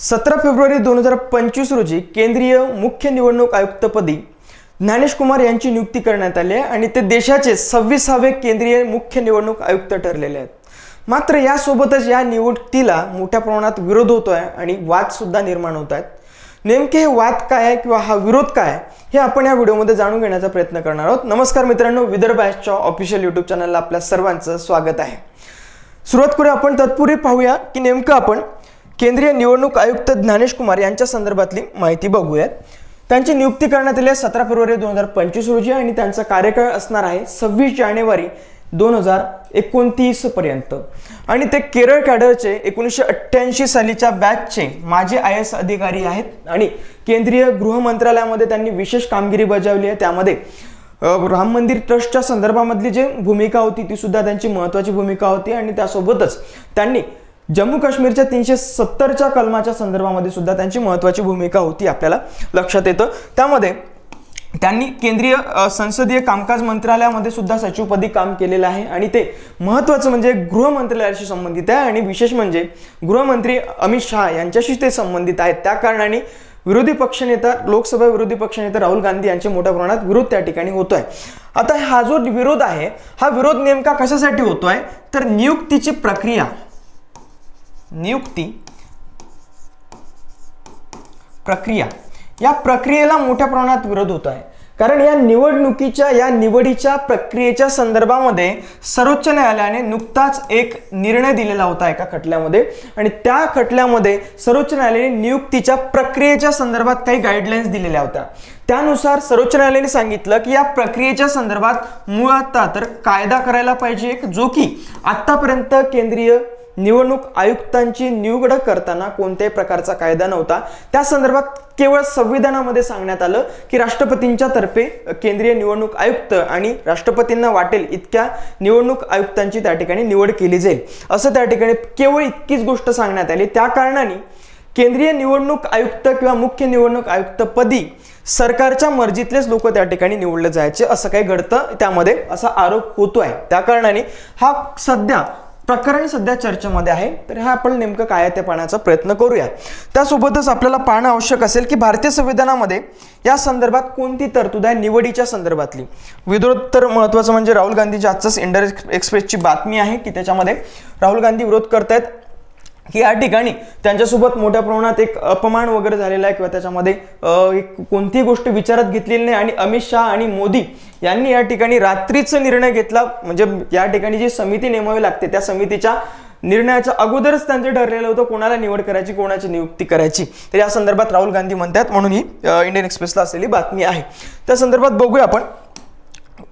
सतरा फेब्रुवारी दोन हजार पंचवीस रोजी केंद्रीय मुख्य निवडणूक आयुक्तपदी ज्ञानेश कुमार यांची नियुक्ती करण्यात आली आहे आणि ते देशाचे सव्वीसावे केंद्रीय मुख्य निवडणूक आयुक्त ठरलेले आहेत. मात्र यासोबतच या नियुक्तीला मोठ्या प्रमाणात विरोध होतो आहे आणि वादसुद्धा निर्माण होत आहेत. नेमके हे वाद काय आहे किंवा हा विरोध काय आहे हे आपण या व्हिडिओमध्ये जाणून घेण्याचा प्रयत्न करणार आहोत. नमस्कार मित्रांनो विदर्भ ॲशच्या ऑफिशियल यूट्यूब चॅनलला आपल्या सर्वांचं स्वागत आहे. सुरुवात करूया आपण तत्पूर्वी पाहूया की नेमकं आपण केंद्रीय निवडणूक आयुक्त ज्ञानेश कुमार यांच्या संदर्भातली माहिती बघूयात. त्यांची नियुक्ती करण्यात आली आहे सतरा फेब्रुवारी दोन हजार पंचवीस रोजी आणि त्यांचा कार्यकाळ असणार आहे सव्वीस जानेवारी दोन हजार एकोणतीस पर्यंत. आणि ते केरळ कॅडरचे एकोणीसशे अठ्ठ्याऐंशी सालीच्या बॅचचे माजी आय एस अधिकारी आहेत आणि केंद्रीय गृह मंत्रालयामध्ये त्यांनी विशेष कामगिरी बजावली आहे. त्यामध्ये राम मंदिर ट्रस्टच्या संदर्भामधली जी भूमिका होती ती सुद्धा त्यांची महत्त्वाची भूमिका होती आणि त्यासोबतच त्यांनी जम्मू काश्मीरच्या तीनशे सत्तरच्या कलमाच्या संदर्भामध्ये सुद्धा त्यांची महत्त्वाची भूमिका होती आपल्याला लक्षात येतं. त्यामध्ये त्यांनी केंद्रीय संसदीय कामकाज मंत्रालयामध्ये सुद्धा सचिवपदी काम केलेलं आहे आणि ते महत्त्वाचं म्हणजे गृहमंत्रालयाशी संबंधित आहे आणि विशेष म्हणजे गृहमंत्री अमित शहा यांच्याशी ते संबंधित आहेत. त्या कारणाने विरोधी पक्षनेता लोकसभा विरोधी पक्षनेता राहुल गांधी यांचे मोठ्या प्रमाणात विरोध त्या ठिकाणी होतोय. आता हा जो विरोध आहे हा विरोध नेमका कशासाठी होतोय? तर नियुक्तीची प्रक्रिया नियुक्ती प्रक्रिया. या प्रक्रियेला मोठ्या प्रमाणात विरोध होत आहे. कारण या निवडणुकीच्या या निवडीच्या प्रक्रियेच्या संदर्भामध्ये सर्वोच्च न्यायालयाने नुकताच एक निर्णय दिलेला होता एका खटल्यामध्ये. आणि त्या खटल्यामध्ये सर्वोच्च न्यायालयाने नियुक्तीच्या प्रक्रियेच्या संदर्भात काही गाईडलाईन्स दिलेल्या होत्या. त्यानुसार सर्वोच्च न्यायालयाने सांगितलं की या प्रक्रियेच्या संदर्भात मुळात तर कायदा करायला पाहिजे एक जो की आत्तापर्यंत केंद्रीय निवडणूक आयुक्तांची निवड करताना कोणत्याही प्रकारचा कायदा नव्हता. त्या संदर्भात केवळ संविधानामध्ये सांगण्यात आलं की राष्ट्रपतींच्या तर्फे केंद्रीय निवडणूक आयुक्त आणि राष्ट्रपतींना वाटेल इतक्या निवडणूक आयुक्तांची त्या ठिकाणी निवड केली जाईल. असं त्या ठिकाणी केवळ इतकीच गोष्ट सांगण्यात आली. त्या कारणाने केंद्रीय निवडणूक आयुक्त किंवा मुख्य निवडणूक आयुक्तपदी सरकारच्या मर्जीतलेच लोक त्या ठिकाणी निवडले जायचे. असं काही घडतं त्यामध्ये असा आरोप होतो आहे त्या कारणाने हा सध्या प्रकरण सध्या चर्चेमध्ये आहे. तर हा आपण नेमकं काय ते पाहण्याचा प्रयत्न करूया त्यासोबतच आपल्याला पाहणं आवश्यक असेल की भारतीय संविधानामध्ये या संदर्भात कोणती तरतूद आहे निवडीच्या संदर्भातली? विरोध तर महत्त्वाचं म्हणजे राहुल गांधीची आजच इंडर एक्सप्रेसची बातमी आहे की त्याच्यामध्ये राहुल गांधी विरोध करतायत. की या ठिकाणी त्यांच्यासोबत मोठ्या प्रमाणात एक अपमान वगैरे झालेला आहे किंवा त्याच्यामध्ये एक कोणतीही गोष्ट विचारात घेतलेली नाही. आणि अमित शहा आणि मोदी यांनी या ठिकाणी रात्रीचा निर्णय घेतला. म्हणजे या ठिकाणी जी समिती नेमावी लागते त्या समितीच्या निर्णयाच्या अगोदरच त्यांचं ठरलेलं होतं कोणाला निवड करायची कोणाची नियुक्ती करायची. तर या संदर्भात राहुल गांधी म्हणतात म्हणून ही इंडियन एक्सप्रेसला असलेली बातमी आहे. त्या संदर्भात बघूया आपण.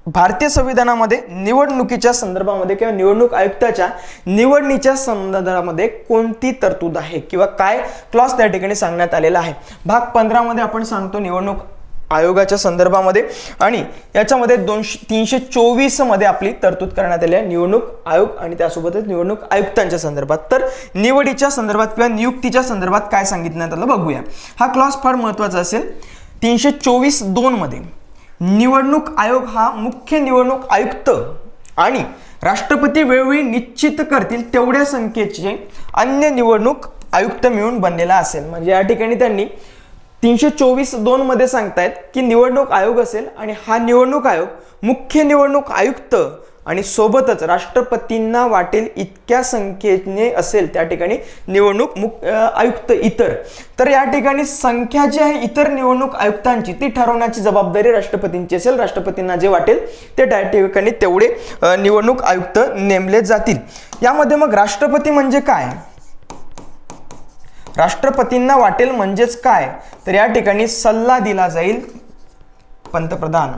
भारतीय संविधानामध्ये निवडणुकीच्या संदर्भामध्ये किंवा निवडणूक आयुक्ताच्या निवडणीच्या संदर्भामध्ये कोणती तरतूद आहे किंवा काय क्लॉज त्या ठिकाणी सांगण्यात आलेला आहे? भाग पंधरामध्ये आपण सांगतो निवडणूक आयोगाच्या संदर्भामध्ये आणि याच्यामध्ये दोनशे तीनशे चोवीसमध्ये आपली तरतूद करण्यात आली आहे निवडणूक आयोग आणि त्यासोबतच निवडणूक आयुक्तांच्या संदर्भात. तर निवडीच्या संदर्भात किंवा नियुक्तीच्या संदर्भात काय सांगितण्यात आलं बघूया. हा क्लॉज फार महत्त्वाचा असेल. तीनशे चोवीस दोनमध्ये निवडणूक आयोग हा मुख्य निवडणूक आयुक्त आणि राष्ट्रपती वेळोवेळी निश्चित करतील तेवढ्या संख्येचे अन्य निवडणूक आयुक्त मिळून बनलेला असेल. म्हणजे या ठिकाणी त्यांनी तीनशे चोवीस दोन मध्ये सांगतायत की निवडणूक आयोग असेल आणि हा निवडणूक आयोग मुख्य निवडणूक आयुक्त आणि सोबतच राष्ट्रपतींना वाटेल इतक्या संख्येने असेल त्या ठिकाणी निवडणूक मुक आयुक्त इतर. तर या ठिकाणी संख्या जी आहे इतर निवडणूक आयुक्तांची ती ठरवण्याची जबाबदारी राष्ट्रपतींची असेल. राष्ट्रपतींना जे वाटेल ते त्या ठिकाणी तेवढे निवडणूक आयुक्त नेमले जातील. यामध्ये मग राष्ट्रपती म्हणजे काय? राष्ट्रपतींना वाटेल म्हणजेच काय? तर या ठिकाणी सल्ला दिला जाईल पंतप्रधान.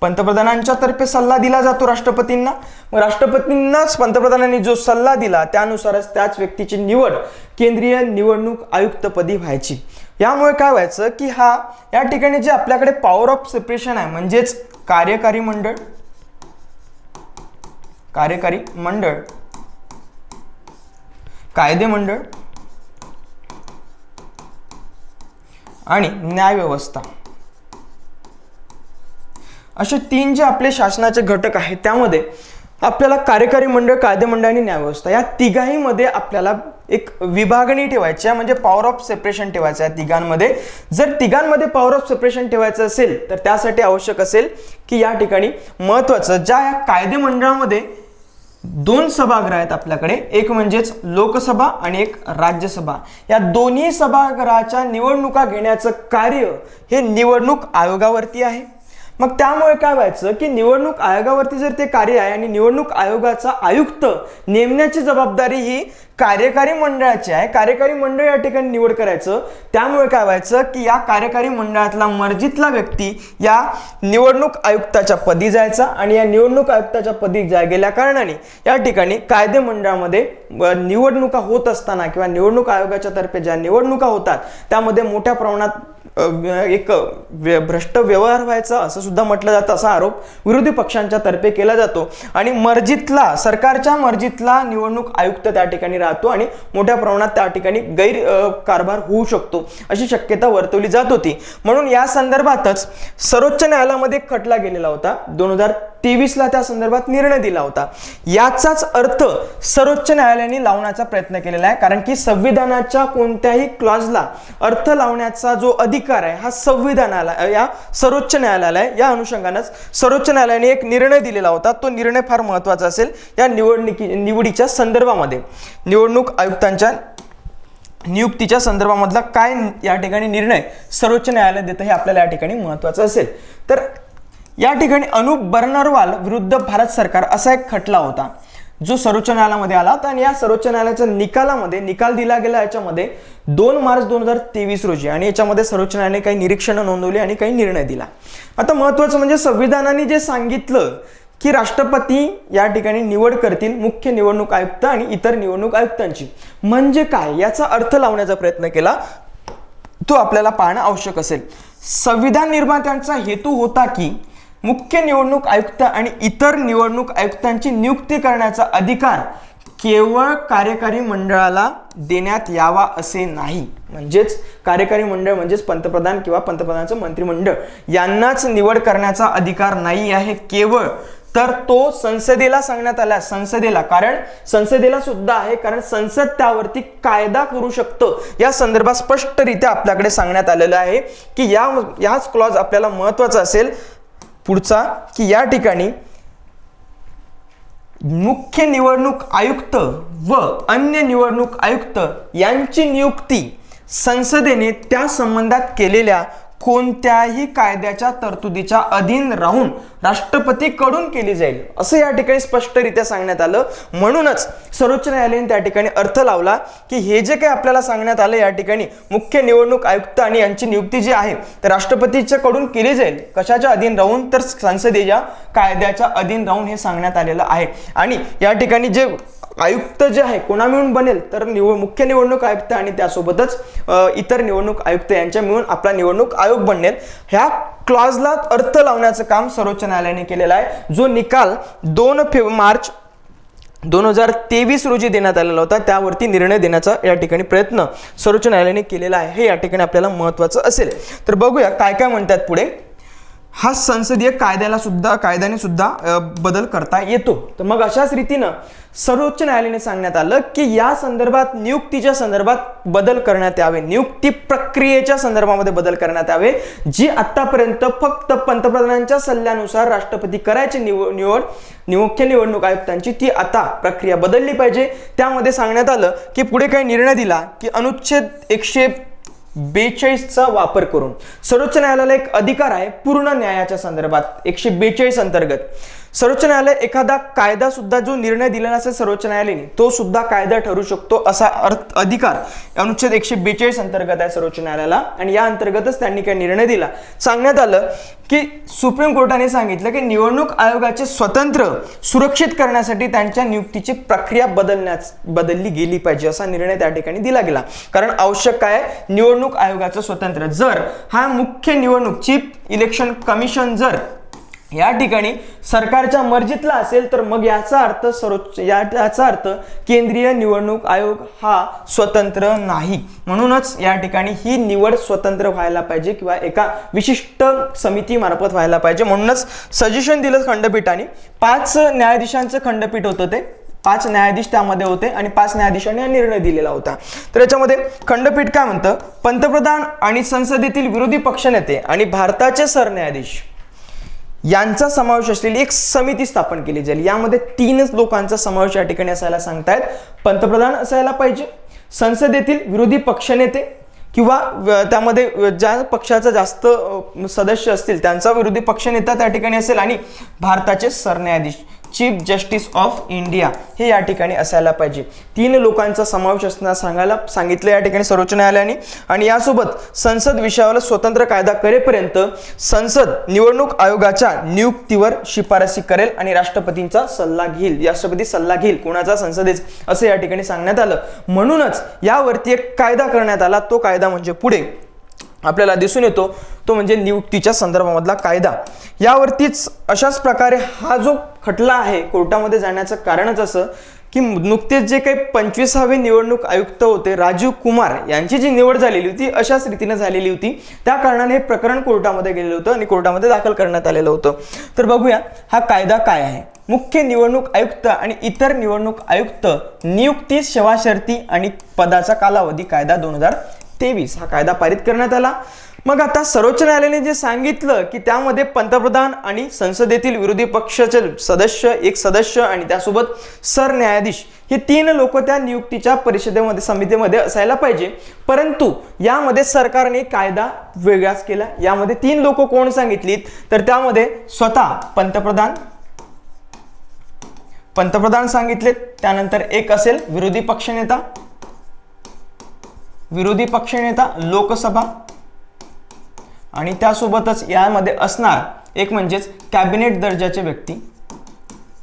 पंतप्रधानांच्या तर्फे सल्ला दिला जातो राष्ट्रपतींना. मग राष्ट्रपतींनाच पंतप्रधानांनी जो सल्ला दिला त्यानुसारच त्याच व्यक्तीची निवड केंद्रीय निवडणूक आयुक्तपदी व्हायची. यामुळे काय व्हायचं की हा या ठिकाणी जे आपल्याकडे पॉवर ऑफ सेपरेशन आहे म्हणजेच कार्यकारी मंडळ कार्यकारी मंडळ कायदे मंडळ आणि न्यायव्यवस्था. असे तीन जे आपले शासनाचे घटक आहेत त्यामध्ये आपल्याला कार्यकारी मंडळ कायदे मंडळ आणि न्यायव्यवस्था या तिघाहीमध्ये आपल्याला एक विभागणी ठेवायची आहे म्हणजे पॉवर ऑफ सेपरेशन ठेवायचं आहे तिघांमध्ये. जर तिघांमध्ये पॉवर ऑफ सेपरेशन ठेवायचं असेल तर त्यासाठी आवश्यक असेल की या ठिकाणी महत्त्वाचं ज्या या कायदे मंडळामध्ये दोन सभागृह आहेत आपल्याकडे एक म्हणजेच लोकसभा आणि एक राज्यसभा. या दोन्ही सभागृहाच्या निवडणुका घेण्याचं कार्य हे निवडणूक आयोगावरती आहे. मग त्यामुळे काय व्हायचं की निवडणूक आयोगावरती जर ते कार्य आहे आणि निवडणूक आयोगाचा आयुक्त नेमण्याची जबाबदारी ही कार्यकारी मंडळाची आहे कार्यकारी मंडळ या ठिकाणी निवड करायचं त्यामुळे काय व्हायचं की या कार्यकारी मंडळातला मर्जीतला व्यक्ती या निवडणूक आयुक्ताच्या पदी जायचा आणि या निवडणूक आयुक्ताच्या पदी जा गेल्या कारणाने या ठिकाणी कायदे मंडळामध्ये निवडणुका होत असताना किंवा निवडणूक आयोगाच्या तर्फे ज्या निवडणुका होतात त्यामध्ये मोठ्या प्रमाणात एक व्य- भ्रष्ट व्यवहार व्हायचा असं सुद्धा म्हटलं जातं असा आरोप विरोधी पक्षांच्या तर्फे केला जातो. आणि मर्जीतला सरकारच्या मर्जीतला निवडणूक आयुक्त त्या ठिकाणी राहतो आणि मोठ्या प्रमाणात त्या ठिकाणी गैर कारभार होऊ शकतो अशी शक्यता वर्तवली जात होती. म्हणून या संदर्भातच सर्वोच्च न्यायालयामध्ये खटला गेलेला होता. दोन हजार तेवीसला त्या संदर्भात निर्णय दिला होता. याचाच अर्थ सर्वोच्च न्यायालयाने लावण्याचा प्रयत्न केलेला आहे. कारण की संविधानाच्या कोणत्याही क्लॉजला अर्थ लावण्याचा जो अधिकार आहे हा संविधानाला या सर्वोच्च न्यायालयाला आहे या अनुषंगानंच सर्वोच्च न्यायालयाने एक निर्णय दिलेला होता. तो निर्णय फार महत्त्वाचा असेल या निवडणुकी निवडीच्या संदर्भामध्ये. निवडणूक आयुक्तांच्या नियुक्तीच्या संदर्भामधला काय या ठिकाणी निर्णय सर्वोच्च न्यायालय देतं हे आपल्याला या ठिकाणी महत्वाचं असेल. तर या ठिकाणी अनुप बर्नरवाल विरुद्ध भारत सरकार असा एक खटला होता जो सर्वोच्च न्यायालयामध्ये आला होता आणि या सर्वोच्च न्यायालयाच्या निकालामध्ये निकाल दिला गेला याच्यामध्ये दोन मार्च दोन हजार तेवीस रोजी आणि याच्यामध्ये सर्वोच्च न्यायालयाने काही निरीक्षणं नोंदवली आणि काही निर्णय दिला. आता महत्वाचं म्हणजे संविधानाने जे सांगितलं की राष्ट्रपती या ठिकाणी निवड करतील मुख्य निवडणूक आयुक्त आणि इतर निवडणूक आयुक्तांची. म्हणजे काय? याचा अर्थ लावण्याचा प्रयत्न केला तो आपल्याला पाहणं आवश्यक असेल. संविधान निर्मात्यांचा हेतू होता की मुख्य निवडणूक आयुक्त आणि इतर निवडणूक आयुक्तांची नियुक्ती करण्याचा अधिकार केवळ कार्यकारी मंडळाला देण्यात यावा असे नाही. म्हणजेच कार्यकारी मंडळ म्हणजेच पंतप्रधान किंवा पंतप्रधानाचं मंत्रिमंडळ यांनाच निवड करण्याचा अधिकार नाही आहे केवळ. तर तो संसदेला सांगण्यात आला संसदेला. कारण संसदेला सुद्धा आहे कारण संसद त्यावरती कायदा करू शकतं. या संदर्भात स्पष्टरित्या आपल्याकडे सांगण्यात आलेलं आहे की या याच क्लॉज आपल्याला महत्त्वाचा असेल पुढचा की या ठिकाणी मुख्य निवडणूक आयुक्त व अन्य निवडणूक आयुक्त यांची नियुक्ती संसदेने त्या संबंधात केलेल्या कोणत्याही कायद्याच्या तरतुदीच्या अधीन राहून राष्ट्रपतीकडून केली जाईल असं या ठिकाणी स्पष्टरित्या सांगण्यात आलं. म्हणूनच सर्वोच्च न्यायालयाने त्या ठिकाणी अर्थ लावला की हे जे काही आपल्याला सांगण्यात आलं या ठिकाणी मुख्य निवडणूक आयुक्त आणि यांची नियुक्ती जी आहे तर राष्ट्रपतीच्या कडून केली जाईल. कशाच्या अधीन राहून? तर संसदेच्या कायद्याच्या अधीन राहून हे सांगण्यात आलेलं आहे. आणि या ठिकाणी जे आयुक्त जे आहे कोणा मिळून बनेल? तर निव मुख्य निवडणूक आयुक्त आणि त्यासोबतच इतर निवडणूक आयुक्त यांच्या मिळून आपला निवडणूक आयोग बनेल ह्या क्लॉजला अर्थ लावण्याचं काम सर्वोच्च न्यायालयाने केलेलं आहे. जो निकाल दोन फेब मार्च दोन हजार तेवीस रोजी देण्यात आलेला होता त्यावरती निर्णय देण्याचा या ठिकाणी प्रयत्न सर्वोच्च न्यायालयाने केलेला आहे. हे या ठिकाणी आपल्याला महत्त्वाचं असेल. तर बघूया काय काय म्हणतात पुढे. हा संसदीय कायद्याला सुद्धा कायद्याने सुद्धा बदल करता येतो. तर मग अशाच रीतीनं सर्वोच्च न्यायालयाने सांगण्यात आलं की या संदर्भात नियुक्तीच्या संदर्भात बदल करण्यात यावे. नियुक्ती प्रक्रियेच्या संदर्भामध्ये बदल करण्यात यावे जी आतापर्यंत फक्त पंतप्रधानांच्या सल्ल्यानुसार राष्ट्रपती करायची निव निवड मुख्य निवडणूक आयुक्तांची ती आता प्रक्रिया बदलली पाहिजे. त्यामध्ये सांगण्यात आलं की पुढे काही निर्णय दिला की अनुच्छेद एकशे बेचाळीसचा वापर करून सर्वोच्च न्यायालयाला एक अधिकार आहे पूर्ण न्यायाच्या संदर्भात एकशे बेचाळीस अंतर्गत. सर्वोच्च न्यायालय एखादा कायदा सुद्धा जो निर्णय दिलेला असेल सर्वोच्च न्यायालयाने तो सुद्धा कायदा ठरू शकतो असा अर्थ अधिकार अनुच्छेद एकशे बेचाळीस अंतर्गत आहे सर्वोच्च न्यायालयाला. आणि या अंतर्गतच त्यांनी काही निर्णय दिला. सांगण्यात आलं की सुप्रीम कोर्टाने सांगितलं की निवडणूक आयोगाचे स्वतंत्र सुरक्षित करण्यासाठी त्यांच्या नियुक्तीची प्रक्रिया बदलण्यास बदलली गेली पाहिजे असा निर्णय त्या ठिकाणी दिला गेला. कारण आवश्यक काय? निवडणूक आयोगाचं स्वतंत्र. जर हा मुख्य निवडणूक चीफ इलेक्शन कमिशन जर या ठिकाणी सरकारच्या मर्जीतला असेल तर मग याचा अर्थ सर्वोच्च या- याचा अर्थ केंद्रीय निवडणूक आयोग हा स्वतंत्र नाही. म्हणूनच या ठिकाणी ही निवड स्वतंत्र व्हायला पाहिजे किंवा एका विशिष्ट समितीमार्फत व्हायला पाहिजे. म्हणूनच सजेशन दिलं खंडपीठाने. पाच न्यायाधीशांचं खंडपीठ होतं ते. पाच न्यायाधीश त्यामध्ये होते आणि पाच न्यायाधीशांनी हा निर्णय दिलेला होता. तर याच्यामध्ये खंडपीठ काय म्हणतं? पंतप्रधान आणि संसदेतील विरोधी पक्षनेते आणि भारताचे सरन्यायाधीश. यांचा समावेश असलेली एक समिती स्थापन केली जाईल. यामध्ये तीनच लोकांचा समावेश या ठिकाणी असायला सांगतायत. पंतप्रधान असायला पाहिजे संसदेतील विरोधी पक्षनेते किंवा त्यामध्ये ज्या पक्षाचा जास्त सदस्य असतील त्यांचा विरोधी पक्षनेता त्या ठिकाणी असेल आणि भारताचे सरन्यायाधीश. चीफ जस्टिस ऑफ इंडिया हे या ठिकाणी असायला पाहिजे. तीन लोकांचा समावेश असणार सांगायला सांगितलं या ठिकाणी सर्वोच्च न्यायालयाने. आणि यासोबत संसद विषयावर स्वतंत्र कायदा करेपर्यंत संसद निवडणूक आयोगाच्या नियुक्तीवर शिफारसी करेल आणि राष्ट्रपतींचा सल्ला घेईल. राष्ट्रपती सल्ला घेईल. कोणाचा संसदेच असं या ठिकाणी सांगण्यात आलं. म्हणूनच यावरती एक कायदा करण्यात आला. तो कायदा म्हणजे पुढे आपल्याला दिसून येतो तो म्हणजे नियुक्तीच्या संदर्भामधला कायदा. यावरतीच अशाच प्रकारे हा जो खटला आहे कोर्टामध्ये जाण्याचं कारणच असं की नुकतेच जे काही पंचवीसावे निवडणूक आयुक्त होते राजीव कुमार यांची जी निवड झालेली होती अशाच रीतीने झालेली होती. त्या कारणाने हे प्रकरण कोर्टामध्ये गेलेलं होतं आणि कोर्टामध्ये दाखल करण्यात आलेलं होतं. तर बघूया हा कायदा काय आहे? मुख्य निवडणूक आयुक्त आणि इतर निवडणूक आयुक्त नियुक्ती सेवा शर्ती आणि पदाचा कालावधी कायदा दोन हजार तेवीस हा कायदा पारित करण्यात आला. मग आता सर्वोच्च न्यायालयाने जे सांगितलं की त्यामध्ये पंतप्रधान आणि संसदेतील विरोधी पक्षाचे सदस्य एक सदस्य आणि त्यासोबत सरन्यायाधीश हे तीन लोक त्या नियुक्तीच्या परिषदेमध्ये समितीमध्ये असायला पाहिजे. परंतु यामध्ये सरकारने कायदा वेगळाच केला. यामध्ये तीन लोक कोण सांगितलीत? तर त्यामध्ये स्वतः पंतप्रधान पंतप्रधान सांगितलेत. त्यानंतर एक असेल विरोधी पक्षनेता. विरोधी पक्षनेता लोकसभा. आणि त्यासोबतच यामध्ये असणार एक म्हणजेच कॅबिनेट दर्जाचे व्यक्ती.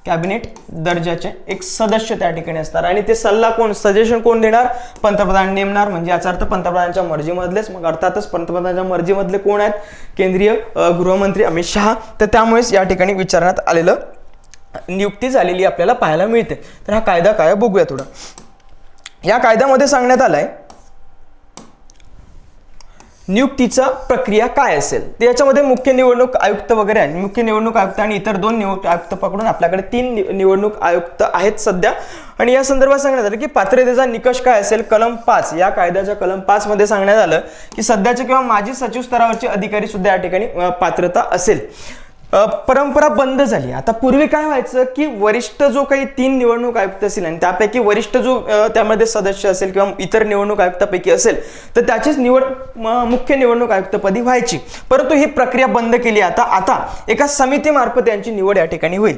कॅबिनेट दर्जाचे एक सदस्य त्या ठिकाणी असणार. आणि ते सल्ला कोण सजेशन कोण देणार? पंतप्रधान नेमणार. म्हणजे याचा अर्थ पंतप्रधानांच्या मर्जीमधलेच. मग अर्थातच पंतप्रधानांच्या मर्जीमधले कोण आहेत? केंद्रीय गृहमंत्री अमित शहा. तर त्यामुळेच या ठिकाणी विचारण्यात आलेलं नियुक्ती झालेली आपल्याला पाहायला मिळते. तर हा कायदा काय बघूया थोडा. या कायद्यामध्ये सांगण्यात आलंय नियुक्तीचा प्रक्रिया काय असेल? तर याच्यामध्ये मुख्य निवडणूक आयुक्त वगैरे आहे मुख्य निवडणूक आयुक्त आणि इतर दोन निवडणूक आयुक्त पकडून आपल्याकडे तीन नि- निवडणूक आयुक्त आहेत सध्या. आणि या संदर्भात सांगण्यात आलं की पात्रतेचा निकष काय असेल? कलम पाच या कायद्याच्या कलम पाच मध्ये सांगण्यात आलं की सध्याचे किंवा माजी सचिव स्तरावरचे अधिकारी सुद्धा या ठिकाणी पात्रता असेल. परंपरा बंद झाली. आता पूर्वी काय व्हायचं की वरिष्ठ जो काही तीन निवडणूक आयुक्त असतील आणि त्यापैकी वरिष्ठ जो त्यामध्ये सदस्य असेल किंवा इतर निवडणूक आयुक्तापैकी असेल तर त्याचीच निवड मुख्य निवडणूक आयुक्तपदी व्हायची. परंतु ही प्रक्रिया बंद केली. आता आता एका समितीमार्फत यांची निवड या ठिकाणी होईल.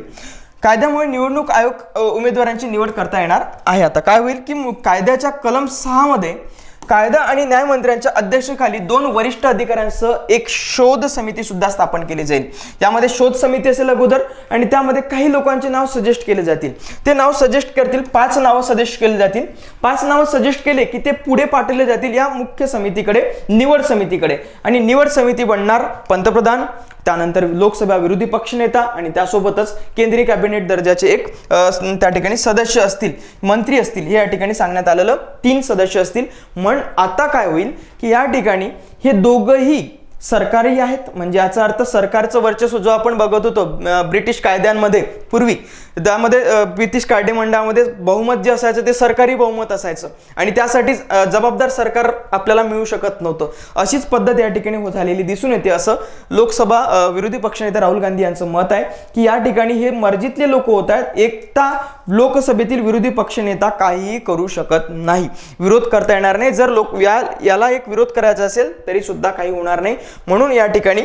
कायद्यामुळे निवडणूक आयोग उमेदवारांची निवड करता येणार आहे. आता काय होईल की कायद्याच्या कलम सहामध्ये मध्ये कायदा आणि न्यायमंत्र्यांच्या अध्यक्षतेखाली दोन वरिष्ठ अधिकाऱ्यांसह एक शोध समिती सुद्धा स्थापन केली जाईल. यामध्ये शोध समिती असेल अगोदर आणि त्यामध्ये काही लोकांचे नाव सजेस्ट केले जातील. ते नाव सजेस्ट करतील पाच नावं सजेस्ट केले जातील. पाच नावं सजेस्ट केले की ते पुढे पाठवले जातील या मुख्य समितीकडे निवड समितीकडे. आणि निवड समिती बनणार पंतप्रधान त्यानंतर लोकसभा विरोधी पक्षनेता आणि त्यासोबतच केंद्रीय कॅबिनेट दर्जाचे एक त्या ठिकाणी सदस्य असतील मंत्री असतील हे या ठिकाणी सांगण्यात आलेलं तीन सदस्य असतील. म्हण आता काय होईल की या ठिकाणी हे दोघंही सरकारी आहेत. म्हणजे याचा अर्थ सरकारचं वर्चस्व जो आपण बघत होतो ब्रिटिश कायद्यांमध्ये पूर्वी त्यामध्ये ब्रिटिश कायदेमंडळामध्ये बहुमत जे असायचं ते सरकारी बहुमत असायचं. आणि त्यासाठी जबाबदार सरकार आपल्याला मिळू शकत नव्हतं. अशीच पद्धत या ठिकाणी हो- झालेली दिसून येते. असं लोकसभा विरोधी पक्षनेते राहुल गांधी यांचं मत आहे की या ठिकाणी हे मर्जीतले लोक होत आहेत. एकता लोकसभेतील विरोधी पक्षनेता काहीही करू शकत नाही. विरोध करता येणार नाही. जर लोक या याला एक विरोध करायचा असेल तरी सुद्धा काही होणार नाही. म्हणून या ठिकाणी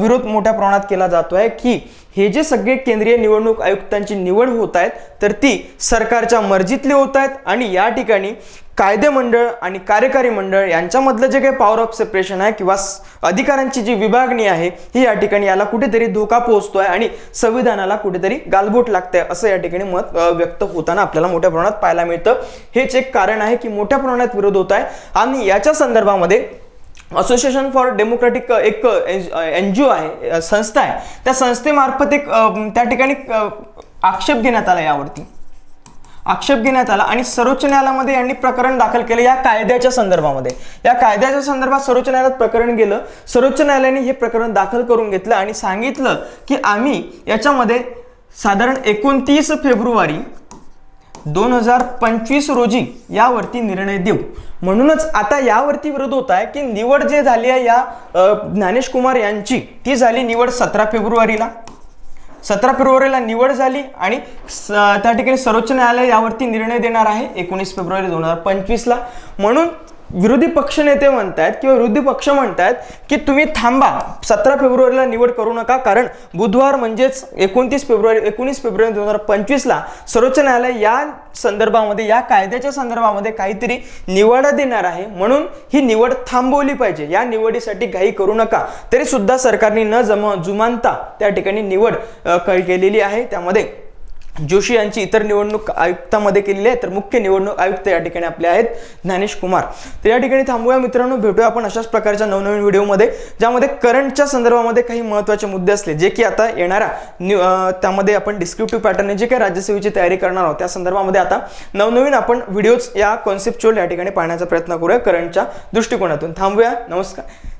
विरोध मोठ्या प्रमाणात केला जातो आहे की हे जे सगळे केंद्रीय निवडणूक आयुक्तांची निवड होत आहेत तर ती सरकारच्या मर्जीतली होत आहेत आणि या ठिकाणी कायदे मंडळ आणि कार्यकारी मंडळ यांच्यामधलं जे काही पॉवर ऑफ सेपरेशन आहे किंवा अधिकारांची जी विभागणी आहे ही या ठिकाणी याला कुठेतरी धोका पोहोचतोय आणि संविधानाला कुठेतरी गालबोट लागते असं या ठिकाणी मत व्यक्त होताना आपल्याला मोठ्या प्रमाणात पाहायला मिळतं. हेच एक कारण आहे की मोठ्या प्रमाणात विरोध होत आहे आणि याच्या संदर्भामध्ये असोसिएशन फॉर डेमोक्रेटिक एक एन जी ओ आहे uh, uh, संस्था आहे. त्या संस्थेमार्फत एक uh, त्या ठिकाणी आक्षेप घेण्यात आला यावरती. आक्षेप घेण्यात आला आणि सर्वोच्च न्यायालयामध्ये यांनी प्रकरण दाखल केलं या कायद्याच्या संदर्भामध्ये. या कायद्याच्या संदर्भात सर्वोच्च न्यायालयात प्रकरण गेलं. सर्वोच्च न्यायालयाने हे प्रकरण दाखल करून घेतलं आणि सांगितलं की आम्ही याच्यामध्ये साधारण एकोणतीस फेब्रुवारी दोन हजार पंचवीस रोजी यावरती निर्णय देऊ. म्हणूनच आता यावरती विरोध होत आहे की निवड जे झाली आहे या ज्ञानेश कुमार यांची ती झाली निवड सतरा फेब्रुवारीला. सतरा फेब्रुवारीला निवड झाली आणि स- त्या ठिकाणी सर्वोच्च न्यायालय यावरती निर्णय देणार आहे एकोणीस फेब्रुवारी दोन हजार पंचवीसला. म्हणून विरोधी पक्षनेते आहेत किंवा विरोधी पक्ष म्हणतायत की तुम्ही थांबा. सतरा फेब्रुवारीला निवड करू नका. कारण बुधवार म्हणजेच एकोणतीस फेब्रुवारी एकोणीस फेब्रुवारी दोन हजार पंचवीसला सर्वोच्च न्यायालय या संदर्भामध्ये या कायद्याच्या संदर्भामध्ये काहीतरी निवडा देणार आहे. म्हणून ही निवड थांबवली पाहिजे. या निवडीसाठी घाई करू नका. तरी सुद्धा सरकारने न जम जुमानता त्या ठिकाणी निवड क- केलेली आहे. त्यामध्ये जोशी यांची इतर निवडणूक आयुक्तामध्ये केलेली आहे. तर मुख्य निवडणूक आयुक्त या ठिकाणी आपले आहेत ज्ञानेश कुमार. तर या ठिकाणी थांबूया. मित्रांनो भेटूया आपण अशाच प्रकारच्या नवनवीन व्हिडिओमध्ये ज्यामध्ये करंटच्या संदर्भामध्ये काही महत्त्वाचे मुद्दे असले जे की आता येणाऱ्या न्यू त्यामध्ये आपण डिस्क्रिप्टिव्ह पॅटर्नने जे काही राज्यसेवेची तयारी करणार आहोत त्या संदर्भामध्ये आता नवनवीन आपण व्हिडिओज या कॉन्सेप्च्युअल या ठिकाणी पाहण्याचा प्रयत्न करूया करंटच्या दृष्टिकोनातून. थांबूया. नमस्कार.